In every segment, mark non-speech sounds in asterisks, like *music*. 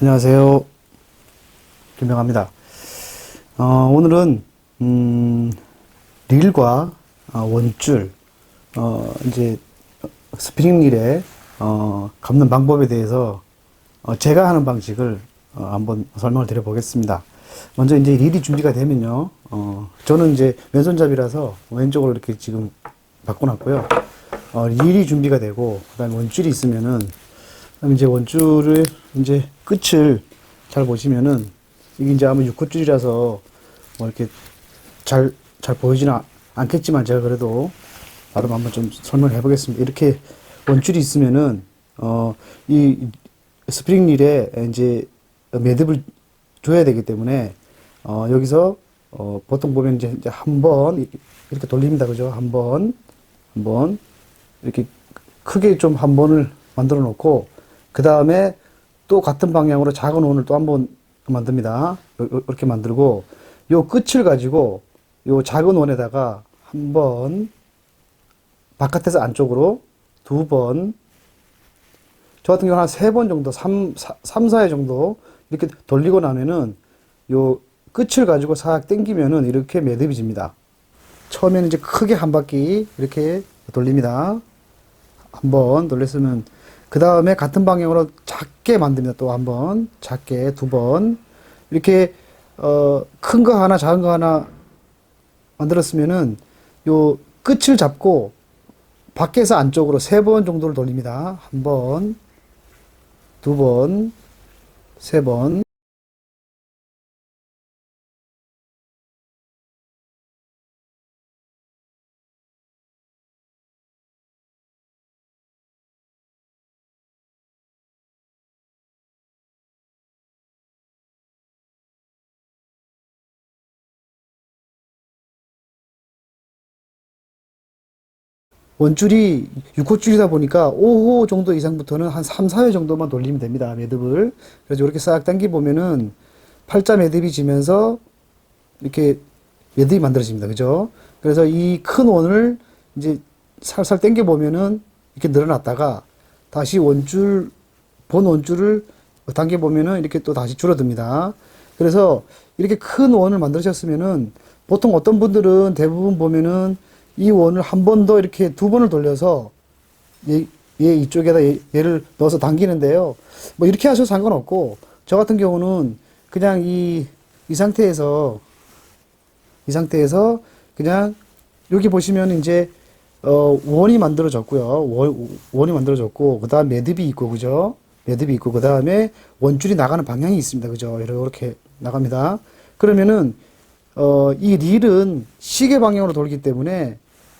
안녕하세요. 김명합니다. 어, 오늘은, 음, 릴과 어, 원줄, 어, 이제, 스프링 릴의, 어, 감는 방법에 대해서, 어, 제가 하는 방식을, 어, 한번 설명을 드려보겠습니다. 먼저 이제 릴이 준비가 되면요, 어, 저는 이제 왼손잡이라서 왼쪽으로 이렇게 지금 바꿔놨고요. 어, 릴이 준비가 되고, 그 다음에 원줄이 있으면은, 그럼 이제 원줄을 이제 끝을 잘 보시면은 이게 이제 아마 6호줄이라서 뭐 이렇게 잘, 잘 보이지는 않- 않겠지만 제가 그래도 나름 한번 좀 설명해 보겠습니다. 이렇게 원줄이 있으면은 어, 이 스프링 릴에 이제 매듭을 줘야 되기 때문에 어, 여기서 어, 보통 보면 이제 한 번 이렇게 돌립니다. 그죠? 한 번, 한 번. 이렇게 크게 좀 한 번을 만들어 놓고 그 다음에 또 같은 방향으로 작은 원을 또 한 번 만듭니다. 이렇게 만들고 요 끝을 가지고 요 작은 원에다가 한 번 바깥에서 안쪽으로 두 번, 저 같은 경우는 한 세 번 정도, 삼, 사, 삼, 사회 정도 이렇게 돌리고 나면은 요 끝을 가지고 싹 당기면은 이렇게 매듭이 집니다. 처음에는 이제 크게 한 바퀴 이렇게 돌립니다. 한 번 돌렸으면 그 다음에 같은 방향으로 작게 만듭니다. 또 한 번, 작게 두 번. 이렇게 어, 큰 거 하나, 작은 거 하나 만들었으면은 요 끝을 잡고 밖에서 안쪽으로 세 번 정도를 돌립니다. 한 번, 두 번, 세 번. 원줄이 6호줄이다 보니까 5호 정도 이상부터는 한 3, 4회 정도만 돌리면 됩니다. 매듭을. 그래서 이렇게 싹 당겨 보면은 팔자 매듭이 지면서 이렇게 매듭이 만들어집니다. 그죠? 그래서 이 큰 원을 이제 살살 당겨 보면은 이렇게 늘어났다가 다시 원줄, 본 원줄을 당겨 보면은 이렇게 또 다시 줄어듭니다. 그래서 이렇게 큰 원을 만드셨으면은 보통 어떤 분들은 대부분 보면은 이 원을 한 번 더 이렇게 두 번을 돌려서 얘, 얘 이쪽에다 얘, 얘를 넣어서 당기는데요. 뭐 이렇게 하셔도 상관없고 저 같은 경우는 그냥 이, 이 상태에서 이 상태에서 그냥 여기 보시면 이제 어, 원이 만들어졌고요. 원, 원이 만들어졌고 그다음 매듭이 있고 그죠? 매듭이 있고 그 다음에 원줄이 나가는 방향이 있습니다. 그죠? 이렇게 나갑니다. 그러면은 어, 이 릴은 시계 방향으로 돌기 때문에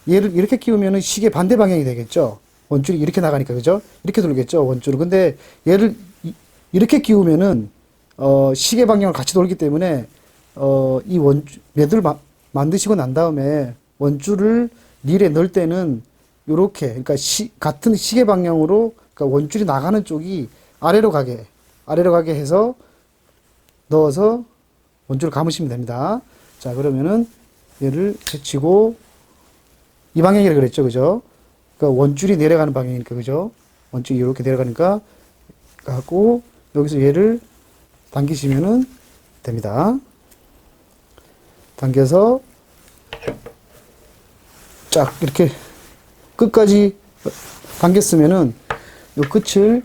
얘를 이렇게 끼우면은 시계 반대 방향이 되겠죠. 원줄이 이렇게 나가니까 그죠? 이렇게 돌겠죠. 원줄은. 근데 얘를 이, 이렇게 끼우면은 어, 시계 방향을 같이 돌기 때문에 어, 이 원줄 매듭을 마- 만드시고 난 다음에 원줄을 릴에 넣을 때는 요렇게 그러니까 시, 같은 시계 방향으로 그러니까 원줄이 나가는 쪽이 아래로 가게 아래로 가게 해서 넣어서 원줄을 감으시면 됩니다. 자, 그러면은 얘를 제치고 이 방향이라 그랬죠. 그죠? 그러니까 원줄이 내려가는 방향이니까 그죠? 원줄이 이렇게 내려가니까 하고 여기서 얘를 당기시면은 됩니다. 당겨서 쫙 이렇게 끝까지 당겼으면은 요 끝을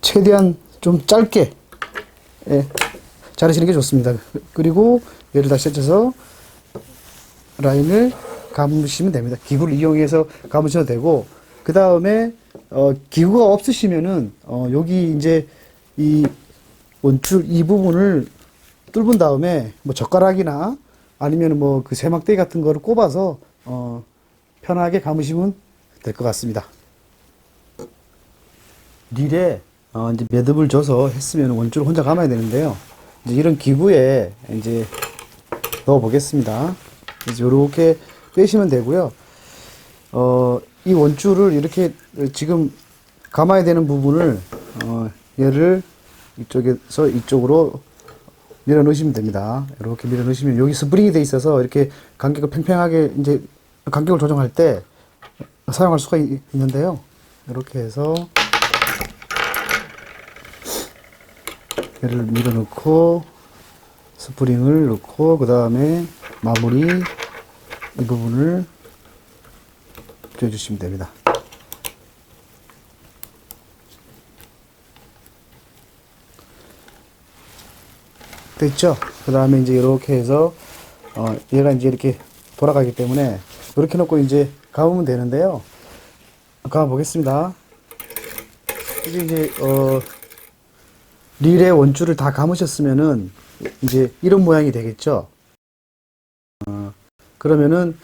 최대한 좀 짧게 예, 자르시는 게 좋습니다. 그리고 얘를 다시 해쳐서 라인을 감으시면 됩니다. 기구를 이용해서 감으셔도 되고 그 다음에 어, 기구가 없으시면은 어, 여기 이제 이 원줄 이 부분을 뚫은 다음에 뭐 젓가락이나 아니면 뭐 그 세막대기 같은 거를 꼽아서 어, 편하게 감으시면 될 것 같습니다. 릴에 어, 이제 매듭을 줘서 했으면 원줄을 혼자 감아야 되는데요. 이제 이런 기구에 이제 넣어 보겠습니다. 이렇게 빼시면 되고요. 어, 이 원줄을 이렇게 지금 감아야 되는 부분을 어, 얘를 이쪽에서 이쪽으로 밀어 넣으시면 됩니다. 이렇게 밀어 넣으시면 여기 스프링이 돼 있어서 이렇게 간격을 팽팽하게 이제 간격을 조정할 때 사용할 수가 있- 있는데요. 이렇게 해서 얘를 밀어 넣고 스프링을 넣고 그 다음에 마무리 이 부분을 조여주시면 됩니다. 됐죠? 그 다음에 이제 이렇게 해서 어 얘가 이제 이렇게 돌아가기 때문에 이렇게 놓고 이제 감으면 되는데요. 감아 보겠습니다. 이제 이제 어 릴의 원줄을 다 감으셨으면은 이제 이런 모양이 되겠죠. 어, 그러면은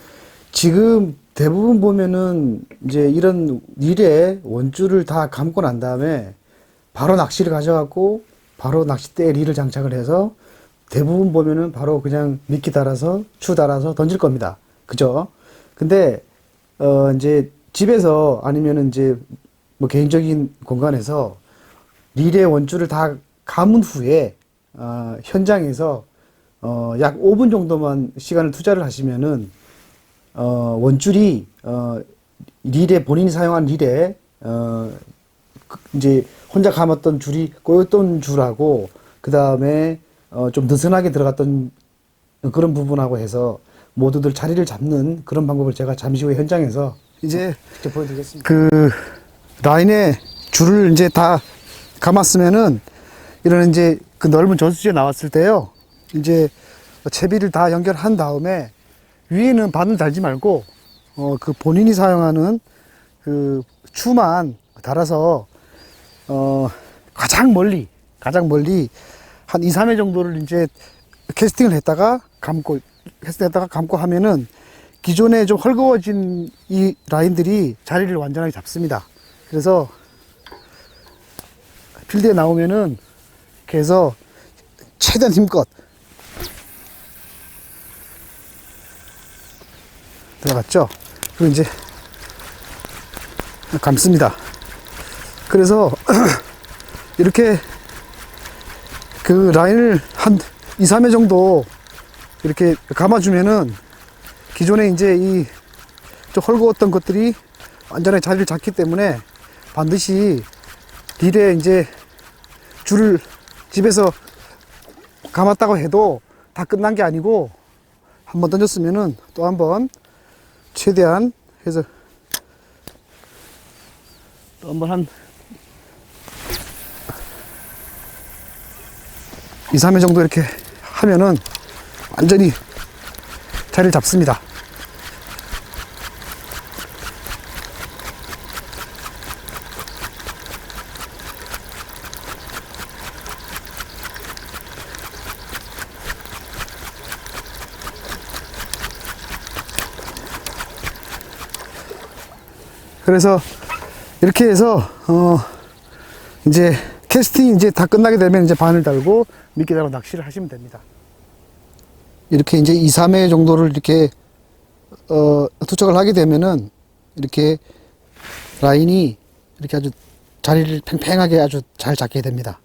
지금 대부분 보면은 이제 이런 릴의 원줄을 다 감고 난 다음에 바로 낚시를 가져갖고 바로 낚싯대에 릴을 장착을 해서 대부분 보면은 바로 그냥 미끼 달아서 추 달아서 던질 겁니다. 그죠? 근데 어 이제 집에서 아니면은 이제 뭐 개인적인 공간에서 릴의 원줄을 다 감은 후에 어, 현장에서 어, 약 5분 정도만 시간을 투자를 하시면은 어, 원줄이 어, 릴에 본인이 사용한 릴에 어, 그, 이제 혼자 감았던 줄이 꼬였던 줄하고 그 다음에 어, 좀 느슨하게 들어갔던 그런 부분하고 해서 모두들 자리를 잡는 그런 방법을 제가 잠시 후에 현장에서 이제 직접 보여드리겠습니다. 그 라인에 줄을 이제 다 감았으면은 이런 이제 그 넓은 저수지에 나왔을 때요. 이제 채비를 다 연결한 다음에 위에는 바늘 달지 말고 어 그 본인이 사용하는 그 추만 달아서 어 가장 멀리 가장 멀리 한 2, 3회 정도를 이제 캐스팅을 했다가 감고 캐스팅했다가 감고 하면은 기존에 좀 헐거워진 이 라인들이 자리를 완전하게 잡습니다. 그래서 필드에 나오면은 해서 최대한 힘껏 들어갔죠? 그리고 이제 감습니다. 그래서 *clears throat* 이렇게 그 라인을 한 2, 3회 정도 이렇게 감아주면은 기존에 이제 이 좀 헐거웠던 것들이 완전히 자리를 잡기 때문에 반드시 릴에 이제 줄을 집에서 감았다고 해도 다 끝난 게 아니고 한 번 던졌으면은 또 한 번 최대한 해서 또한번 한 2, 3회 정도 이렇게 하면은 완전히 자리를 잡습니다. 그래서 이렇게 해서 어 이제 캐스팅이 이제 다 끝나게 되면 이제 바늘 달고 미끼 달고 낚시를 하시면 됩니다. 이렇게 이제 2, 3회 정도를 이렇게 어 투척을 하게 되면은 이렇게 라인이 이렇게 아주 자리를 팽팽하게 아주 잘 잡게 됩니다.